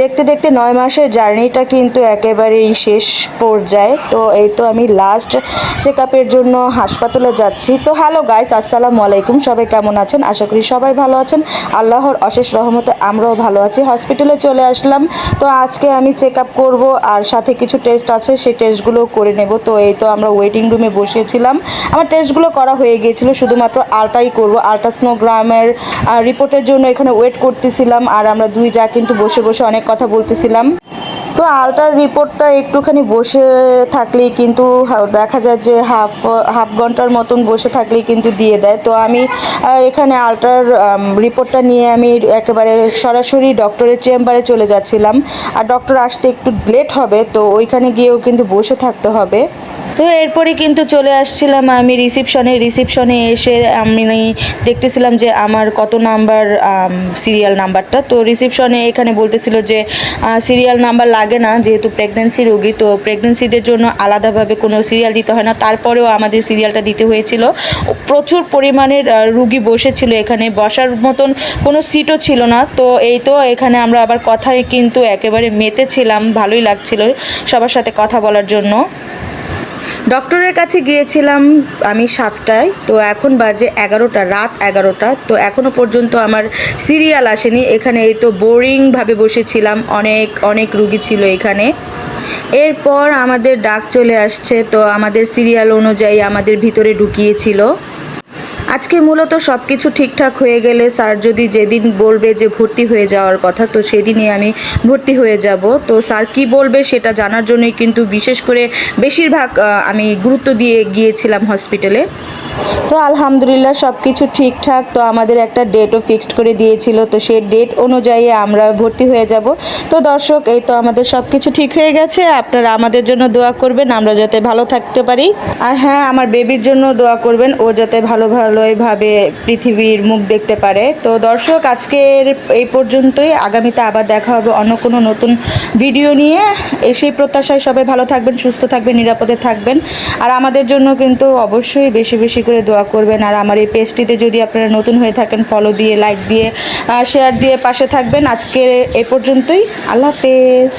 দেখতে দেখতে নয় মাসের জার্নিটা কিন্তু একেবারেই শেষ পর্যায়ে। তো এই তো আমি লাস্ট চেক জন্য হাসপাতালে যাচ্ছি। তো হ্যালো গাইস আসসালামু আলাইকুম। সবাই কেমন আছেন? আশা করি সবাই ভালো আছেন। আল্লাহর অশেষ রহমতে আমরাও ভালো আছি। হসপিটালে চলে আসলাম। তো আজকে আমি চেক আপ করব আর সাথে কিছু টেস্ট আছে, সেই টেস্টগুলো করে নেব। তো এই তো আমরা ওয়েটিং রুমে বসেছিলাম। আমার টেস্টগুলো করা হয়ে গিয়েছিল, শুধুমাত্র আলটাই করব। আলট্রাসনোগ্রামের রিপোর্টের জন্য এখানে ওয়েট করতেছিলাম। আর আমরা দুই যা কিন্তু বসে বসে অনেক কথা বলতেছিলাম। তো আলটার রিপোর্টটা একটুখানি বসে থাকলেই কিন্তু দেখা যায় যে হাফ হাফ ঘণ্টার মতন বসে থাকলেই কিন্তু দিয়ে দেয়। তো আমি এখানে আলট্রার রিপোর্টটা নিয়ে আমি একেবারে সরাসরি ডক্টরের চেম্বারে চলে যাচ্ছিলাম। আর ডক্টর আসতে একটু লেট হবে, তো ওইখানে গিয়েও কিন্তু বসে থাকতে হবে। তো এরপরে কিন্তু চলে আসছিলাম আমি রিসিপশনে রিসিপশনে এসে আমি দেখতেছিলাম যে আমার কত নাম্বার সিরিয়াল নাম্বারটা তো রিসিপশনে এখানে বলতেছিল যে সিরিয়াল নাম্বার লাগে না, যেহেতু প্রেগনেন্সি রোগী, তো প্রেগনেন্সিদের জন্য আলাদাভাবে কোনো সিরিয়াল দিতে হয় না। তারপরেও আমাদের সিরিয়ালটা দিতে হয়েছিল। প্রচুর পরিমাণের রুগী বসেছিল এখানে। বসার মতন কোনো সিটও ছিল না। তো এই তো এখানে আমরা আবার কথায় কিন্তু একেবারে মেতেছিলাম। ভালোই লাগছিল সবার সাথে কথা বলার জন্য। ডক্টরের কাছে গিয়েছিলাম আমি সাতটায়, তো এখন বাজে এগারোটা, রাত এগারোটা, তো এখনও পর্যন্ত আমার সিরিয়াল আসেনি। এখানে এই তো বোরিংভাবে বসেছিলাম, অনেক অনেক রুগী ছিল এখানে। এরপর আমাদের ডাক চলে আসছে, তো আমাদের সিরিয়াল অনুযায়ী আমাদের ভিতরে ঢুকিয়েছিল। আজকে মূলত সব কিছু ঠিকঠাক হয়ে গেলে স্যার যদি যেদিন বলবে যে ভর্তি হয়ে যাওয়ার কথা, তো সেদিনই আমি ভর্তি হয়ে যাব। তো স্যার কি বলবে সেটা জানার জন্যই কিন্তু বিশেষ করে বেশিরভাগ আমি গুরুত্ব দিয়ে গিয়েছিলাম হসপিটালে তো আলহামদুলিল্লাহ সব কিছু ঠিকঠাক। তো আমাদের একটা ডেটও ফিক্সড করে দিয়েছিল। তো সেই ডেট অনুযায়ী আমরা ভর্তি হয়ে যাব। তো দর্শক, এই তো আমাদের সব কিছু ঠিক হয়ে গেছে। আপনারা আমাদের জন্য দোয়া করবেন। আমরা যাতে ভালো থাকতে পারি। আর হ্যাঁ আমার বেবির জন্য দোয়া করবেন। ও যাতে ভালো ভালোইভাবে পৃথিবীর মুখ দেখতে পারে। তো দর্শক, আজকের এই পর্যন্তই। আগামীতে আবার দেখা হবে অন্য কোনো নতুন ভিডিও নিয়ে। সেই প্রত্যাশায় সবাই ভালো থাকবেন, সুস্থ থাকবেন, নিরাপদে থাকবেন। আর আমাদের জন্য কিন্তু অবশ্যই বেশি বেশি করে দোয়া করবেন। আর আমার এই পেজটিতে যদি আপনারা নতুন হয়ে থাকেন ফলো দিয়ে লাইক দিয়ে শেয়ার দিয়ে পাশে থাকবেন। আজকে এ পর্যন্তই। আল্লাহ হাফেজ।